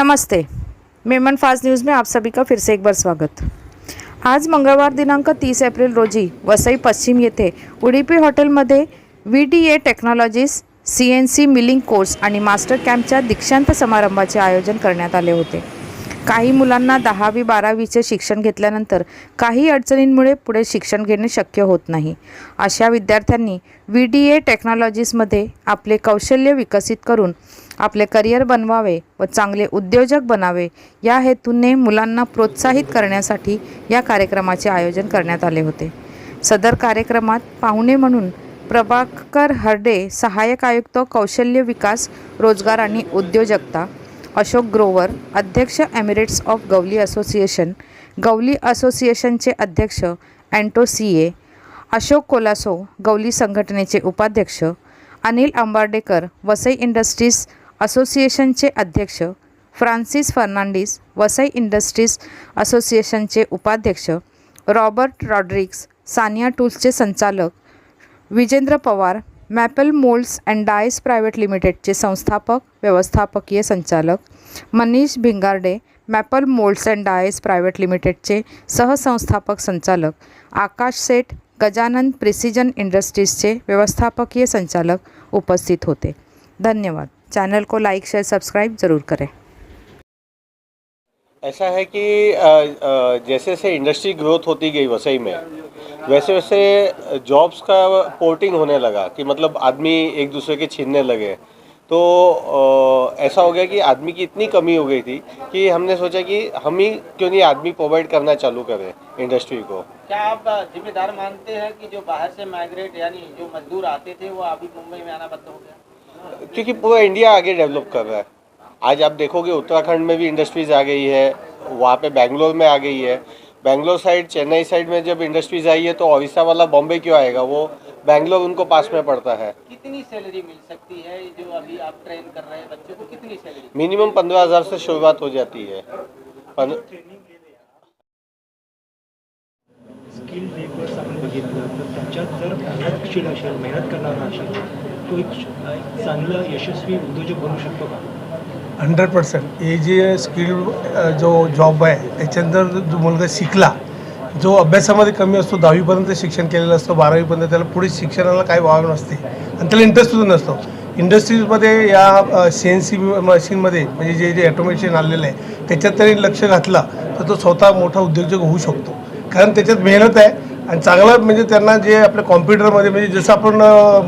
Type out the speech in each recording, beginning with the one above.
नमस्ते. Memon fast news में आप सभी का फिर से एक बार स्वागत. आज मंगळवार दिनांक तीस एप्रिल रोजी वसई पश्चिम येथे उडीपी हॉटेलमध्ये V D A technologies C N C milling course आणि मास्टर कॅम्पच्या दीक्षांत समारंभाचे आयोजन करण्यात आले होते. काही मुलांना दहावी बारावीचे शिक्षण घेतल्यानंतर काही अडचणींमुळे पुढे शिक्षण घेणे शक्य होत नाही. अशा विद्यार्थ्यांनी व्ही डी ए टेक्नॉलॉजीजमध्ये आपले कौशल्य विकसित करून आपले करिअर बनवावे व चांगले उद्योजक बनावे या हेतूने मुलांना प्रोत्साहित करण्यासाठी या कार्यक्रमाचे आयोजन करण्यात आले होते. सदर कार्यक्रमात पाहुणे म्हणून प्रभाकर हर्डे सहाय्यक आयुक्त कौशल्य विकास रोजगार आणि उद्योजकता अशोक ग्रोवर अध्यक्ष emeritus of Gawli association Gawli असोसिएशनचे अध्यक्ष अँटो सी ए अशोक कोलासो गवली संघटनेचे उपाध्यक्ष अनिल आंबार्डेकर वसई इंडस्ट्रीज असोसिएशनचे अध्यक्ष फ्रान्सिस फर्नांडिस वसई इंडस्ट्रीज असोसिएशनचे उपाध्यक्ष रॉबर्ट रॉड्रिक्स सानिया टूल्सचे संचालक Vijendra Pawar maple moulds and dies private लिमिटेडचे संस्थापक व्यवस्थापकीय संचालक Manish Bhingarde maple moulds and dies private लिमिटेडचे सहसंस्थापक संचालक आकाश सेठ गजानन प्रिसिजन इंडस्ट्रीजचे व्यवस्थापकीय संचालक उपस्थित होते. धन्यवाद. चैनल को लाइक शेयर सब्सक्राइब ज़रूर करें। ऐसा है कि जैसे जैसे इंडस्ट्री ग्रोथ होती गई वसई में वैसे वैसे जॉब्स का पोर्टिंग होने लगा कि मतलब आदमी एक दूसरे के छीनने लगे। तो ऐसा हो गया कि आदमी की इतनी कमी हो गई थी कि हमने सोचा कि हम ही क्यों नहीं आदमी प्रोवाइड करना चालू करें इंडस्ट्री को। क्या आप जिम्मेदार मानते हैं कि जो बाहर से माइग्रेट यानी जो मजदूर आते थे वो अभी मुंबई में आना बंद हो गया? क्योंकि पूरा इंडिया आगे डेवलप कर रहा है। आज आप देखोगे उत्तराखंड में भी इंडस्ट्रीज़ आ गई है वहाँ पे बैंगलोर में आ गई है। बैंगलोर साइड चेन्नई साइड में जब इंडस्ट्रीज़ आई है तो ओडिशा वाला बॉम्बे क्यों आएगा? वो बैंगलोर उनको पास में पड़ता है। कितनी सैलरी मिल सकती है? जो अभी आप ट्रेन कर रहे हैं बच्चों को कितनी सैलरी मिनिमम पंद्रह हज़ार से शुरुआत हो जाती है। पन, स्किल जर मेहनत करणारा तो एक चांगला यशस्वी उद्योजक बनू शकतो का? Hundred percent. हे जे स्किल जो जॉब आहे त्याच्यानंतर जो मुलगा शिकला जो अभ्यासामध्ये कमी असतो दहावीपर्यंत शिक्षण केलेलं असतं बारावीपर्यंत त्याला पुढे शिक्षणाला काही वाव नसते आणि त्याला इंटरेस्ट सुद्धा नसतो. इंडस्ट्रीजमध्ये या सी एन सी मशीनमध्ये म्हणजे जे जे ॲटोमेशन आलेलं आहे त्याच्यात त्याने लक्ष घातलं तर तो स्वतः मोठा उद्योजक होऊ शकतो. कारण त्याच्यात मेहनत आहे आणि चांगलं म्हणजे त्यांना जे आपल्या कॉम्प्युटरमध्ये म्हणजे जसं आपण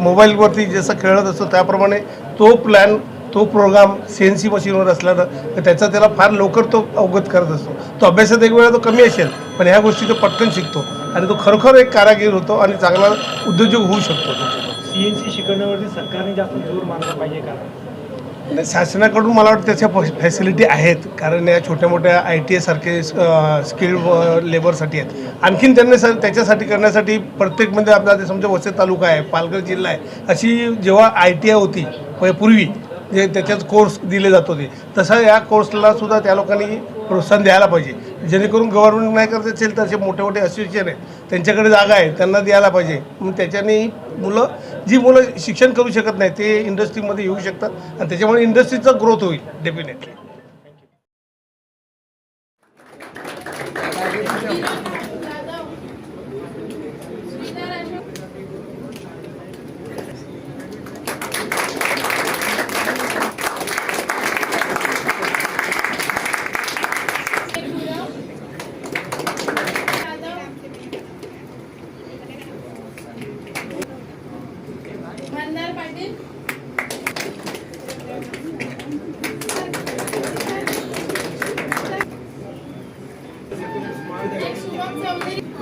मोबाईलवरती जसं खेळत असतो त्याप्रमाणे तो प्लॅन तो प्रोग्राम सी एन सी मशीनवर असल्यानं तर त्याचा त्याला फार लवकर तो अवगत करत असतो. तो अभ्यासात एक वेळा तो कमी असेल पण ह्या गोष्टी तो पटकन शिकतो. आणि तो खरोखर एक कारागीर होतो आणि चांगला उद्योजक होऊ शकतो. सी एन सी शिकवण्यावरती सरकारने जास्त जोर मारला पाहिजे का? शासनाकडून मला वाटतं त्याच्या फॅसिलिटी आहेत. कारण या छोट्या मोठ्या आय टी आयसारखे स्किल्ड लेबरसाठी आहेत. आणखीन त्यांनी सर त्याच्यासाठी करण्यासाठी प्रत्येक म्हणजे आपला ते समजा वसई तालुका आहे पालघर जिल्हा आहे अशी जेव्हा आय टी आय होती म्हणजे पूर्वी जे त्याच्यात कोर्स दिले जात होते तसं या कोर्सला सुद्धा त्या लोकांनी प्रोत्साहन द्यायला पाहिजे. जेणेकरून गव्हर्नमेंट नाही करत असेल तर असे मोठे मोठे असोसिएशन आहेत त्यांच्याकडे जागा आहे त्यांना द्यायला पाहिजे. मग त्याच्याने मुलं जी मुलं शिक्षण करू शकत नाही ते इंडस्ट्रीमध्ये येऊ शकतात. आणि त्याच्यामुळे इंडस्ट्रीचा ग्रोथ होईल डेफिनेटली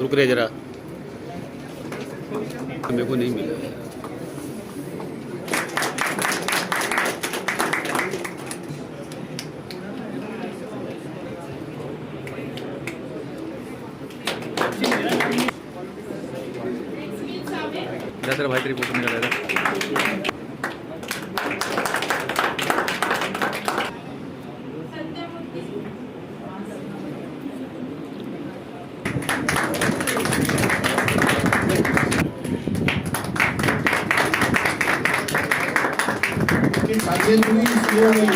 रुक रहे जरा. मेरे को नहीं मिला. जा तेरा भाई तेरी फोटो निकाल रहा की साजेल तुम्ही सुरू आणि